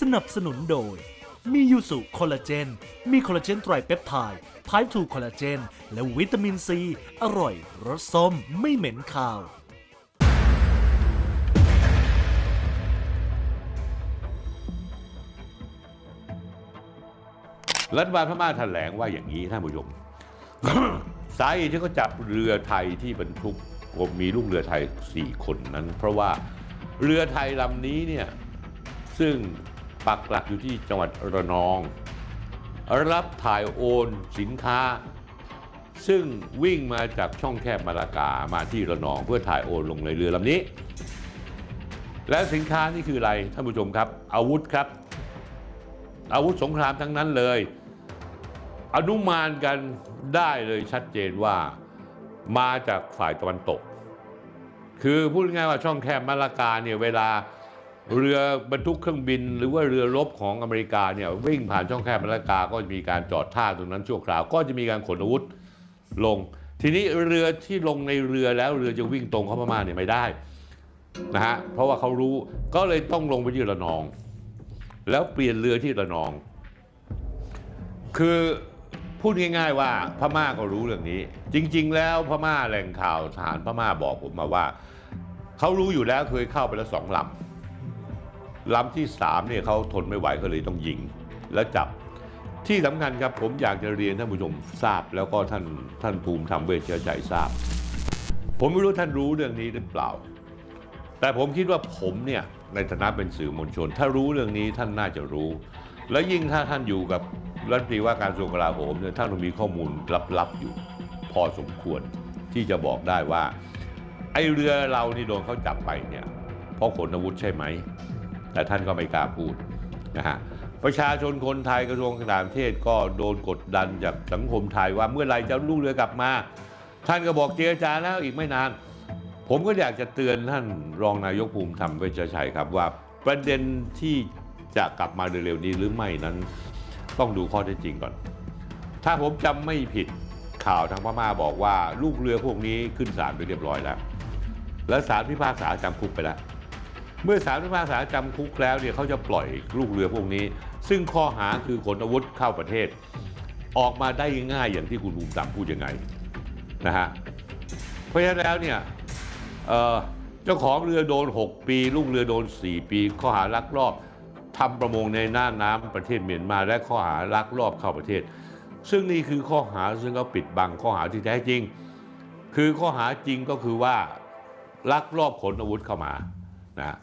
สนับสนุนโดย มียูสุคอลลาเจน มีคอลลาเจนไตรเปปไทด์ไพร์ทูคอลลาเจน และวิตามินซี อร่อย รสส้ม ไม่เหม็นคาว รัฐบาลพม่าแถลงว่าอย่างนี้ท่านผู้ชม สาเหตุที่เขาจับเรือไทยที่บรรทุกมีลูกเรือไทย 4 คนนั้น เพราะว่าเรือไทยลำนี้เนี่ยซึ่ง ปักหลักอยู่ที่จังหวัดระนอง รับถ่ายโอนสินค้า ซึ่งวิ่งมาจากช่องแคบมาลากามาที่ระนองเพื่อถ่ายโอนลงในเรือลำนี้ และสินค้านี่คืออะไรท่านผู้ชมครับ อาวุธครับ อาวุธสงครามทั้งนั้นเลย อนุมานกันได้เลยชัดเจนว่ามาจากฝ่ายตะวันตก คือพูดง่ายว่าช่องแคบมาลากาเนี่ยเวลา เรือบรรทุกเครื่องบิน หรือว่าเรือรบของอเมริกาเนี่ยวิ่งผ่านช่องแคบมาลากาก็จะมีการจอดท่าตรงนั้นชั่วคราว ก็จะมีการขนอาวุธลง ทีนี้เรือที่ลงในเรือแล้วเรือจะวิ่งตรงเข้าพม่าเนี่ยไม่ได้นะฮะเพราะว่าเขารู้ก็เลยต้องลงไปที่ระนอง แล้วเปลี่ยนเรือที่ระนอง คือพูดง่าย ๆ ว่าพม่าก็รู้เรื่องนี้ จริง ๆ แล้วพม่าแหล่งข่าวทหารพม่าบอกผมมาว่าเขารู้อยู่แล้วเคยเข้าไปแล้วสองลำ ลำที่สามเนี่ยเขาทนไม่ไหวก็เลยต้องยิง แล้วจับที่สำคัญครับผมอยากจะเรียนท่านผู้ชมทราบ แล้วก็ท่านท่านภูมิธรรมเวชเชื้อใจทราบ ผมไม่รู้ท่านรู้เรื่องนี้หรือเปล่า แต่ผมคิดว่าผมเนี่ยในฐานะเป็นสื่อมวลชน ถ้ารู้เรื่องนี้ท่านน่าจะรู้ และยิ่งถ้าท่านอยู่กับรัฐมนตรีว่าการกระทรวงกลาโหมเนี่ยท่านต้องมีข้อมูลลับๆอยู่ พอสมควรที่จะบอกได้ว่า ไอเรือเรานี่โดนเขาจับไปเนี่ยเพราะขนอาวุธใช่ไหม แต่ท่านก็ไม่กล้าพูดนะฮะประชาชนคนไทยกระทรวงต่างประเทศก็โดนกดดันจากสังคมไทยว่าเมื่อไรจะลูกเรือกลับมา ท่านก็บอกเจรจาแล้วอีกไม่นาน ผมก็อยากจะเตือนท่านรองนายกภูมิธรรมเวชชัยครับว่าประเด็นที่จะกลับมาเร็วๆนี้หรือไม่นั้น ต้องดูข้อเท็จจริงก่อน ถ้าผมจำไม่ผิดข่าวทางพม่าบอกว่าลูกเรือพวกนี้ขึ้นศาลไปเรียบร้อยแล้ว และศาลพิพากษาจำคุกไปแล้ว เมื่อศาลพิพากษาจำคุกแล้วเนี่ยเขาจะปล่อยลูกเรือพวกนี้ ซึ่งข้อหาคือขนอาวุธเข้าประเทศ ออกมาได้ง่ายอย่างที่คุณภูมิธรรมพูดยังไงนะฮะเพราะฉะนั้นแล้วเนี่ยเอ่อเจ้าของเรือโดน 6 ปี ลูกเรือโดน 4 ปีข้อหาลักลอบทำประมงในน่านน้ำประเทศเมียนมา และข้อหาลักลอบเข้าประเทศ ซึ่งนี่คือข้อหาซึ่งเขาปิดบังข้อหาที่แท้จริง คือข้อหาจริงก็คือว่าลักลอบขนอาวุธเข้ามานะ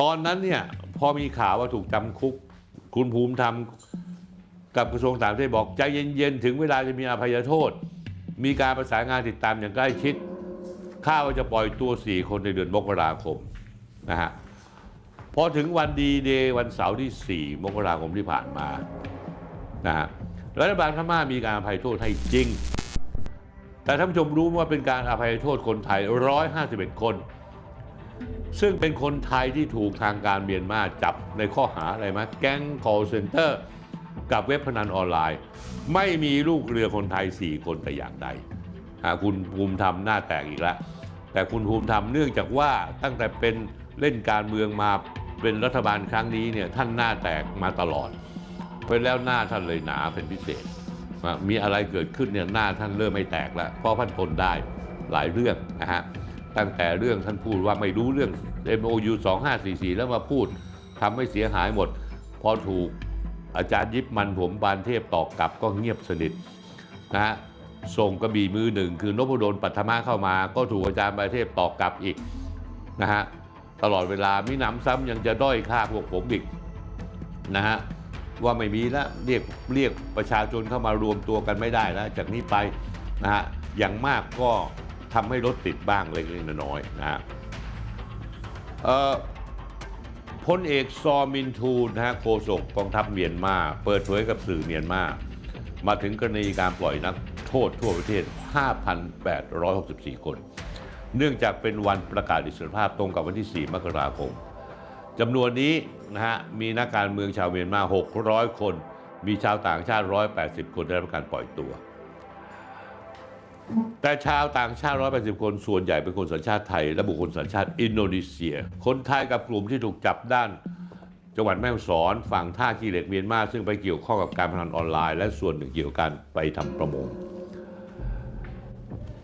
ตอนนั้นเนี่ยพอมีข่าวว่าถูกจำคุก คุณภูมิธรรมกับกระทรวงต่างประเทศบอกใจเย็นๆ ถึงเวลาจะมีอภัยโทษ มีการประสานงานติดตามอย่างใกล้ชิดข้าว่าจะปล่อยตัว4คนในเดือนมกราคมนะฮะพอถึงวันดีเดย์วันเสาร์ที่ 4 มกราคมที่ผ่านมานะฮะรัฐบาลพม่ามีการอภัยโทษให้จริง แต่ท่านผู้ชมรู้ว่าเป็นการอภัยโทษคนไทย 151 คน ซึ่งเป็นคนไทยที่ถูกทางการเมียนมาจับในข้อหาอะไรมาแก๊ง call center กับเว็บพนันออนไลน์ ไม่มีลูกเรือคนไทย 4 คนแต่อย่างใดอ่าคุณภูมิธรรมหน้าแตกอีกแล้ว แต่คุณภูมิธรรมเนื่องจากว่าตั้งแต่เป็นเล่นการเมืองมาเป็นรัฐบาลครั้งนี้เนี่ยท่านหน้าแตกมาตลอด เพราะแล้วหน้าท่านเลยหนาเป็นพิเศษ มีอะไรเกิดขึ้นเนี่ยหน้าท่านเริ่มไม่แตกแล้วเพราะท่านทนได้หลายเรื่องนะฮะ ตั้งแต่เรื่องท่านพูดว่าไม่รู้เรื่อง MOU 2544 แล้วมาพูดทำให้เสียหายหมด พอถูกอาจารย์ยิบมันผมบานเทพตอกกลับก็เงียบสนิทนะฮะส่งกระบี่มือหนึ่ง คือนพดลปัทมาเข้ามา ก็ถูกอาจารย์ประเทศตอกกลับอีกนะฮะตลอดเวลามิหนำซ้ำยังจะด้อยค่าพวกผมอีกนะฮะว่าไม่มีแล้วเรียกเรียกประชาชนเข้ามารวมตัวกันไม่ได้แล้วจากนี้ไปนะฮะอย่างมากก็ ทำให้รถติดบ้างเล็กๆน้อยๆนะฮะพลเอกซอมินทูนะฮะโฆษกกองทัพเมียนมา เปิดเผยกับสื่อเมียนมา มาถึงกรณีการปล่อยนักโทษทั่วประเทศ 5,864 คน เนื่องจากเป็นวันประกาศอิสรภาพตรงกับวันที่ 4 มกราคมจำนวนนี้นะฮะมีนักการเมืองชาวเมียนมา 600 คน มีชาวต่างชาติ 180 คนได้รับการปล่อยตัว แต่ชาวต่างชาติ 180 คนส่วนใหญ่เป็นคนสัญชาติไทย และบุคคลสัญชาติอินโดนีเซีย คนไทยกับกลุ่มที่ถูกจับด้านจังหวัดแม่ฮ่องสอนฝั่งท่าขี้เหล็กเมียนมาซึ่งไปเกี่ยวข้องกับการพนันออนไลน์ และส่วนหนึ่งเกี่ยวกับการไปทำประมง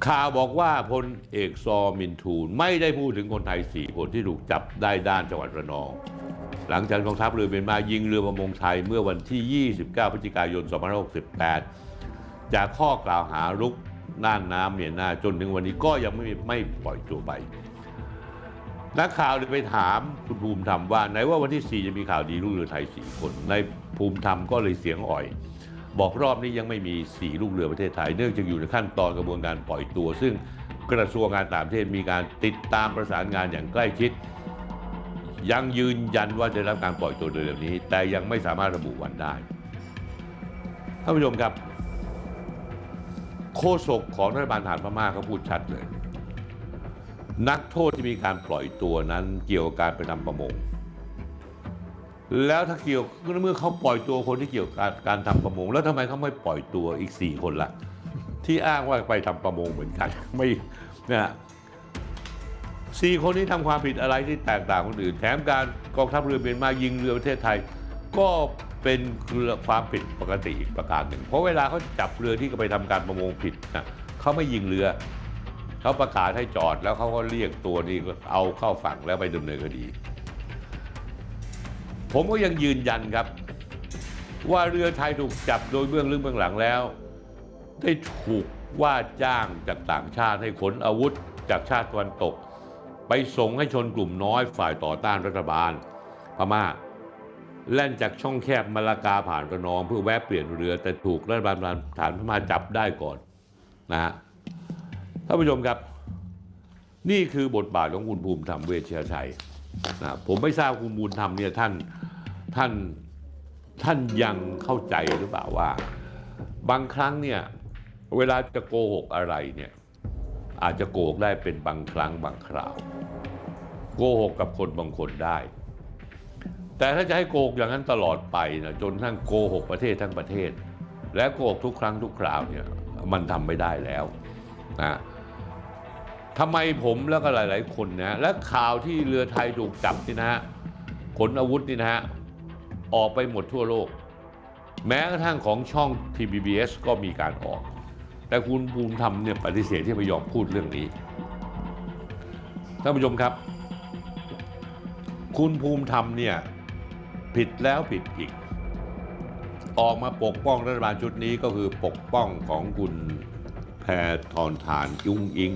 ข่าวบอกว่าพลเอกซอมินทูนไม่ได้พูดถึงคนไทย4คนที่ถูกจับได้ด้านจังหวัดระนอง หลังจากกองทัพเรือเมียนมายิงเรือประมงไทยเมื่อวันที่ 29 พฤศจิกายน 2568 จากข้อกล่าวหารุก น่านน้ำเมียนาจนถึงวันนี้ก็ยังไม่ไม่ปล่อยตัวไป นักข่าวเลยไปถามคุณภูมิธรรมว่าไหนว่าวันที่ 4 จะมีข่าวดีลูกเรือไทย 4 คน ในภูมิธรรมก็เลยเสียงอ่อย บอกรอบนี้ยังไม่มี 4 ลูกเรือประเทศไทย เนื่องจากอยู่ในขั้นตอนกระบวนการปล่อยตัว ซึ่งกระทรวงการต่างประเทศมีการติดตามประสานงานอย่างใกล้ชิด ยังยืนยันว่าจะรับการปล่อยตัวโดยเร็วนี้ แต่ยังไม่สามารถระบุวันได้ท่านผู้ชมครับ โฆษกของรัฐบาลฐานพม่าเขาพูดชัดเลย นักโทษที่มีการปล่อยตัวนั้นเกี่ยวกับการไปทำประมง แล้วถ้าเกี่ยวเมื่อเขาปล่อยตัวคนที่เกี่ยวกับการทำประมง แล้วทำไมเขาไม่ปล่อยตัวอีกสี่คนละที่อ้างว่าไปทำประมงเหมือนกันไม่นะสี่คนนี้ทำความผิดอะไรที่แตกต่างคนอื่น แถมการกองทัพเรือเมียนมายิงเรือประเทศไทย ก็ เป็นความผิดปกติอีกประการหนึ่ง เพราะเวลาเขาจับเรือที่ไปทำการประมงผิดนะเขาไม่ยิงเรือเขาประกาศให้จอดแล้วเขาก็เรียกตัวนี้เอาเข้าฝั่งแล้วไปดำเนินคดี ผมก็ยังยืนยันครับ ว่าเรือไทยถูกจับโดยเบื้องลึกเบื้องหลังแล้ว ได้ถูกว่าจ้างจากต่างชาติให้ขนอาวุธจากชาติตะวันตก ไปส่งให้ชนกลุ่มน้อยฝ่ายต่อต้านรัฐบาลพม่า แล่นจากช่องแคบมาลากาผ่านกระนอง เพื่อแวะเปลี่ยนเรือแต่ถูกรัฐบาลฐานพม่าจับได้ก่อนนะฮะท่านผู้ชมครับ นี่คือบทบาทของคุณภูมิธรรมเวชยชัยนะผมไม่ทราบคุณภูมิธรรมเนี่ยท่านท่านท่านยังเข้าใจหรือเปล่าว่า บางครั้งเนี่ยเวลาจะโกหกอะไรเนี่ยอาจจะโกหกได้เป็นบางครั้งบางคราว โกหกกับคนบางคนได้ แต่ถ้าจะให้โกหกอย่างนั้นตลอดไปนะจนทั้งโกหกประเทศทั้งประเทศ และโกหกทุกครั้งทุกคราวเนี่ยมันทำไม่ได้แล้วนะทำไมผมแล้วก็หลาย ๆ คนนะและข่าวที่เรือไทยถูกจับนี่นะฮะขนอาวุธนี่นะฮะออกไปหมดทั่วโลก แม้กระทั่งของช่อง TBS ก็มีการออก แต่คุณภูมิธรรมเนี่ยปฏิเสธที่ไม่ยอมพูดเรื่องนี้ท่านผู้ชมครับ คุณภูมิธรรมเนี่ย ผิดแล้วผิดอีก ออกมาปกป้องรัฐบาลชุดนี้ก็คือปกป้องของคุณแพทอนทานยุงอิง